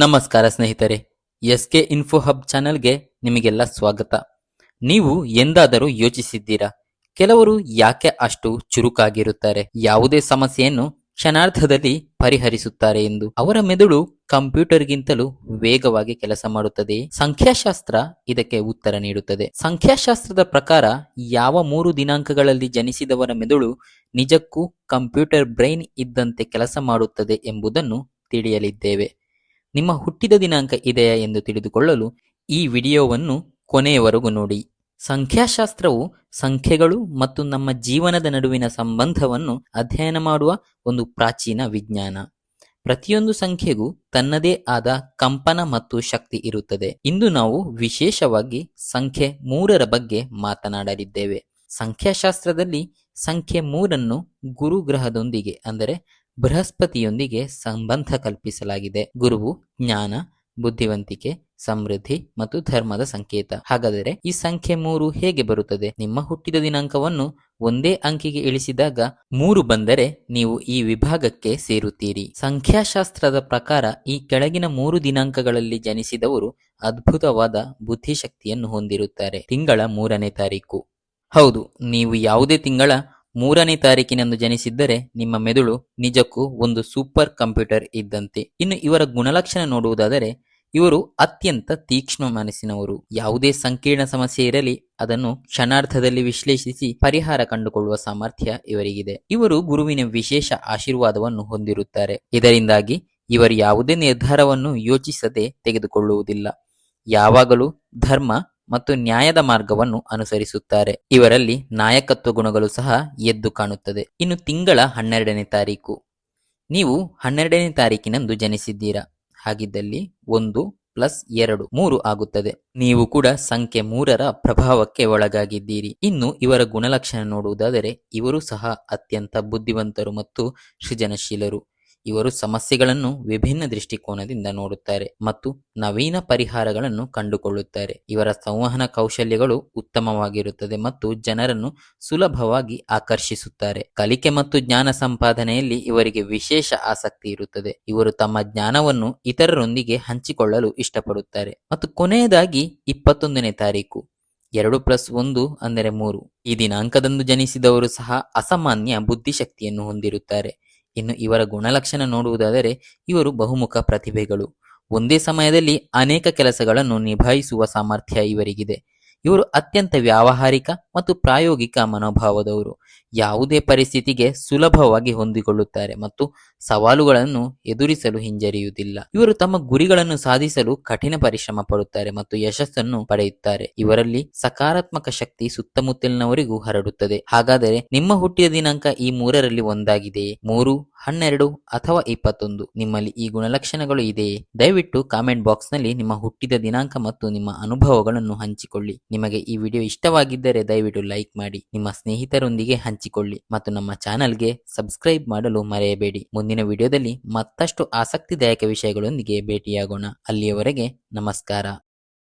ನಮಸ್ಕಾರ ಸ್ನೇಹಿತರೆ S K info hub ಚಾನೆಲ್ಗೆ ನಿಮಗೆಲ್ಲ ಸ್ವಾಗತ. ನೀವು ಎಂದಾದರೂ ಯೋಚಿಸಿದ್ದೀರಾ, ಕೆಲವರು ಯಾಕೆ ಅಷ್ಟು ಚುರುಕಾಗಿರುತ್ತಾರೆ, ಯಾವುದೇ ಸಮಸ್ಯೆಯನ್ನು ಕ್ಷಣಾರ್ಧದಲ್ಲಿ ಪರಿಹರಿಸುತ್ತಾರೆ ಎಂದು. ಅವರ ಮೆದುಳು ಕಂಪ್ಯೂಟರ್ಗಿಂತಲೂ ವೇಗವಾಗಿ ಕೆಲಸ ಮಾಡುತ್ತದೆ. ಸಂಖ್ಯಾಶಾಸ್ತ್ರ ಇದಕ್ಕೆ ಉತ್ತರ ನೀಡುತ್ತದೆ. ಸಂಖ್ಯಾಶಾಸ್ತ್ರದ ಪ್ರಕಾರ, ಯಾವ ಮೂರು ದಿನಾಂಕಗಳಲ್ಲಿ ಜನಿಸಿದವರ ಮೆದುಳು ನಿಜಕ್ಕೂ ಕಂಪ್ಯೂಟರ್ ಬ್ರೈನ್ ಇದ್ದಂತೆ ಕೆಲಸ ಮಾಡುತ್ತದೆ ಎಂಬುದನ್ನು ತಿಳಿಯಲಿದ್ದೇವೆ. ನಿಮ್ಮ ಹುಟ್ಟಿದ ದಿನಾಂಕ ಇದೆಯಾ ಎಂದು ತಿಳಿದುಕೊಳ್ಳಲು ಈ ವಿಡಿಯೋವನ್ನು ಕೊನೆಯವರೆಗೂ ನೋಡಿ. ಸಂಖ್ಯಾಶಾಸ್ತ್ರವು ಸಂಖ್ಯೆಗಳು ಮತ್ತು ನಮ್ಮ ಜೀವನದ ನಡುವಿನ ಸಂಬಂಧವನ್ನು ಅಧ್ಯಯನ ಮಾಡುವ ಒಂದು ಪ್ರಾಚೀನ ವಿಜ್ಞಾನ. ಪ್ರತಿಯೊಂದು ಸಂಖ್ಯೆಗೂ ತನ್ನದೇ ಆದ ಕಂಪನ ಮತ್ತು ಶಕ್ತಿ ಇರುತ್ತದೆ. ಇಂದು ನಾವು ವಿಶೇಷವಾಗಿ ಸಂಖ್ಯೆ ಮೂರರ ಬಗ್ಗೆ ಮಾತನಾಡಲಿದ್ದೇವೆ. ಸಂಖ್ಯಾಶಾಸ್ತ್ರದಲ್ಲಿ ಸಂಖ್ಯೆ ಮೂರನ್ನು ಗುರುಗ್ರಹದೊಂದಿಗೆ, ಅಂದರೆ ಬೃಹಸ್ಪತಿಯೊಂದಿಗೆ ಸಂಬಂಧ ಕಲ್ಪಿಸಲಾಗಿದೆ. ಗುರುವು, ಜ್ಞಾನ, ಬುದ್ಧಿವಂತಿಕೆ, ಸಮೃದ್ಧಿ ಮತ್ತು ಧರ್ಮದ ಸಂಕೇತ. ಹಾಗಾದರೆ ಈ ಸಂಖ್ಯೆ ಮೂರು ಹೇಗೆ ಬರುತ್ತದೆ? ನಿಮ್ಮ ಹುಟ್ಟಿದ ದಿನಾಂಕವನ್ನು ಒಂದೇ ಅಂಕಿಗೆ ಇಳಿಸಿದಾಗ ಮೂರು ಬಂದರೆ ನೀವು ಈ ವಿಭಾಗಕ್ಕೆ ಸೇರುತ್ತೀರಿ. ಸಂಖ್ಯಾಶಾಸ್ತ್ರದ ಪ್ರಕಾರ ಈ ಕೆಳಗಿನ ಮೂರು ದಿನಾಂಕಗಳಲ್ಲಿ ಜನಿಸಿದವರು ಅದ್ಭುತವಾದ ಬುದ್ಧಿಶಕ್ತಿಯನ್ನು ಹೊಂದಿರುತ್ತಾರೆ. ತಿಂಗಳ ಮೂರನೇ ತಾರೀಕು. ಹೌದು, ನೀವು ಯಾವುದೇ ತಿಂಗಳ ಮೂರನೇ ತಾರೀಕಿನಂದು ಜನಿಸಿದ್ದರೆ ನಿಮ್ಮ ಮೆದುಳು ನಿಜಕ್ಕೂ ಒಂದು ಸೂಪರ್ ಕಂಪ್ಯೂಟರ್ ಇದ್ದಂತೆ. ಇನ್ನು ಇವರ ಗುಣಲಕ್ಷಣ ನೋಡುವುದಾದರೆ, ಇವರು ಅತ್ಯಂತ ತೀಕ್ಷ್ಣ ಮನಸ್ಸಿನವರು. ಯಾವುದೇ ಸಂಕೀರ್ಣ ಸಮಸ್ಯೆ ಇರಲಿ, ಅದನ್ನು ಕ್ಷಣಾರ್ಥದಲ್ಲಿ ವಿಶ್ಲೇಷಿಸಿ ಪರಿಹಾರ ಕಂಡುಕೊಳ್ಳುವ ಸಾಮರ್ಥ್ಯ ಇವರಿಗಿದೆ. ಇವರು ಗುರುವಿನ ವಿಶೇಷ ಆಶೀರ್ವಾದವನ್ನು ಹೊಂದಿರುತ್ತಾರೆ. ಇದರಿಂದಾಗಿ ಇವರು ಯಾವುದೇ ನಿರ್ಧಾರವನ್ನು ಯೋಚಿಸದೆ ತೆಗೆದುಕೊಳ್ಳುವುದಿಲ್ಲ. ಯಾವಾಗಲೂ ಧರ್ಮ ಮತ್ತು ನ್ಯಾಯದ ಮಾರ್ಗವನ್ನು ಅನುಸರಿಸುತ್ತಾರೆ. ಇವರಲ್ಲಿ ನಾಯಕತ್ವ ಗುಣಗಳು ಸಹ ಎದ್ದು ಕಾಣುತ್ತದೆ. ಇನ್ನು ತಿಂಗಳ ಹನ್ನೆರಡನೇ ತಾರೀಕು. ನೀವು ಹನ್ನೆರಡನೇ ತಾರೀಕಿನಂದು ಜನಿಸಿದ್ದೀರಾ? ಹಾಗಿದ್ದಲ್ಲಿ ಒಂದು ಪ್ಲಸ್ ಎರಡು ಮೂರು ಆಗುತ್ತದೆ. ನೀವು ಕೂಡ ಸಂಖ್ಯೆ ಮೂರರ ಪ್ರಭಾವಕ್ಕೆ ಒಳಗಾಗಿದ್ದೀರಿ. ಇನ್ನು ಇವರ ಗುಣಲಕ್ಷಣ ನೋಡುವುದಾದರೆ ಇವರು ಸಹ ಅತ್ಯಂತ ಬುದ್ಧಿವಂತರು ಮತ್ತು ಸೃಜನಶೀಲರು. ಇವರು ಸಮಸ್ಯೆಗಳನ್ನು ವಿಭಿನ್ನ ದೃಷ್ಟಿಕೋನದಿಂದ ನೋಡುತ್ತಾರೆ ಮತ್ತು ನವೀನ ಪರಿಹಾರಗಳನ್ನು ಕಂಡುಕೊಳ್ಳುತ್ತಾರೆ. ಇವರ ಸಂವಹನ ಕೌಶಲ್ಯಗಳು ಉತ್ತಮವಾಗಿರುತ್ತದೆ ಮತ್ತು ಜನರನ್ನು ಸುಲಭವಾಗಿ ಆಕರ್ಷಿಸುತ್ತಾರೆ. ಕಲಿಕೆ ಮತ್ತು ಜ್ಞಾನ ಸಂಪಾದನೆಯಲ್ಲಿ ಇವರಿಗೆ ವಿಶೇಷ ಆಸಕ್ತಿ ಇರುತ್ತದೆ. ಇವರು ತಮ್ಮ ಜ್ಞಾನವನ್ನು ಇತರರೊಂದಿಗೆ ಹಂಚಿಕೊಳ್ಳಲು ಇಷ್ಟಪಡುತ್ತಾರೆ. ಮತ್ತು ಕೊನೆಯದಾಗಿ ಇಪ್ಪತ್ತೊಂದನೇ ತಾರೀಕು, ಎರಡು ಪ್ಲಸ್ ಒಂದು ಅಂದರೆ ಮೂರು. ಈ ದಿನಾಂಕದಂದು ಜನಿಸಿದವರು ಸಹ ಅಸಾಮಾನ್ಯ ಬುದ್ಧಿಶಕ್ತಿಯನ್ನು ಹೊಂದಿರುತ್ತಾರೆ. ಇನ್ನು ಇವರ ಗುಣಲಕ್ಷಣ ನೋಡುವುದಾದರೆ ಇವರು ಬಹುಮುಖ ಪ್ರತಿಭೆಗಳು. ಒಂದೇ ಸಮಯದಲ್ಲಿ ಅನೇಕ ಕೆಲಸಗಳನ್ನು ನಿಭಾಯಿಸುವ ಸಾಮರ್ಥ್ಯ ಇವರಿಗಿದೆ. ಇವರು ಅತ್ಯಂತ ವ್ಯಾವಹಾರಿಕ ಮತ್ತು ಪ್ರಾಯೋಗಿಕ ಮನೋಭಾವದವರು. ಯಾವುದೇ ಪರಿಸ್ಥಿತಿಗೆ ಸುಲಭವಾಗಿ ಹೊಂದಿಕೊಳ್ಳುತ್ತಾರೆ ಮತ್ತು ಸವಾಲುಗಳನ್ನು ಎದುರಿಸಲು ಹಿಂಜರಿಯುವುದಿಲ್ಲ. ಇವರು ತಮ್ಮ ಗುರಿಗಳನ್ನು ಸಾಧಿಸಲು ಕಠಿಣ ಪರಿಶ್ರಮ ಪಡುತ್ತಾರೆ ಮತ್ತು ಯಶಸ್ಸನ್ನು ಪಡೆಯುತ್ತಾರೆ. ಇವರಲ್ಲಿ ಸಕಾರಾತ್ಮಕ ಶಕ್ತಿ ಸುತ್ತಮುತ್ತಲಿನವರಿಗೂ ಹರಡುತ್ತದೆ. ಹಾಗಾದರೆ ನಿಮ್ಮ ಹುಟ್ಟಿದ ದಿನಾಂಕ ಈ ಮೂರರಲ್ಲಿ ಒಂದಾಗಿದೆಯೇ? ಮೂರು, ಹನ್ನೆರಡು ಅಥವಾ ಇಪ್ಪತ್ತೊಂದು? ನಿಮ್ಮಲ್ಲಿ ಈ ಗುಣಲಕ್ಷಣಗಳು ಇದೆಯೇ? ದಯವಿಟ್ಟು ಕಾಮೆಂಟ್ ಬಾಕ್ಸ್ನಲ್ಲಿ ನಿಮ್ಮ ಹುಟ್ಟಿದ ದಿನಾಂಕ ಮತ್ತು ನಿಮ್ಮ ಅನುಭವಗಳನ್ನು ಹಂಚಿಕೊಳ್ಳಿ. ನಿಮಗೆ ಈ ವಿಡಿಯೋ ಇಷ್ಟವಾಗಿದ್ದರೆ ದಯವಿಟ್ಟು ಲೈಕ್ ಮಾಡಿ, ನಿಮ್ಮ ಸ್ನೇಹಿತರೊಂದಿಗೆ ಹಂಚಿಕೊಳ್ಳಿ ಮತ್ತು ನಮ್ಮ ಚಾನಲ್ಗೆ ಸಬ್ಸ್ಕ್ರೈಬ್ ಮಾಡಲು ಮರೆಯಬೇಡಿ. ಮುಂದಿನ ವಿಡಿಯೋದಲ್ಲಿ ಮತ್ತಷ್ಟು ಆಸಕ್ತಿದಾಯಕ ವಿಷಯಗಳೊಂದಿಗೆ ಭೇಟಿಯಾಗೋಣ. ಅಲ್ಲಿಯವರೆಗೆ ನಮಸ್ಕಾರ.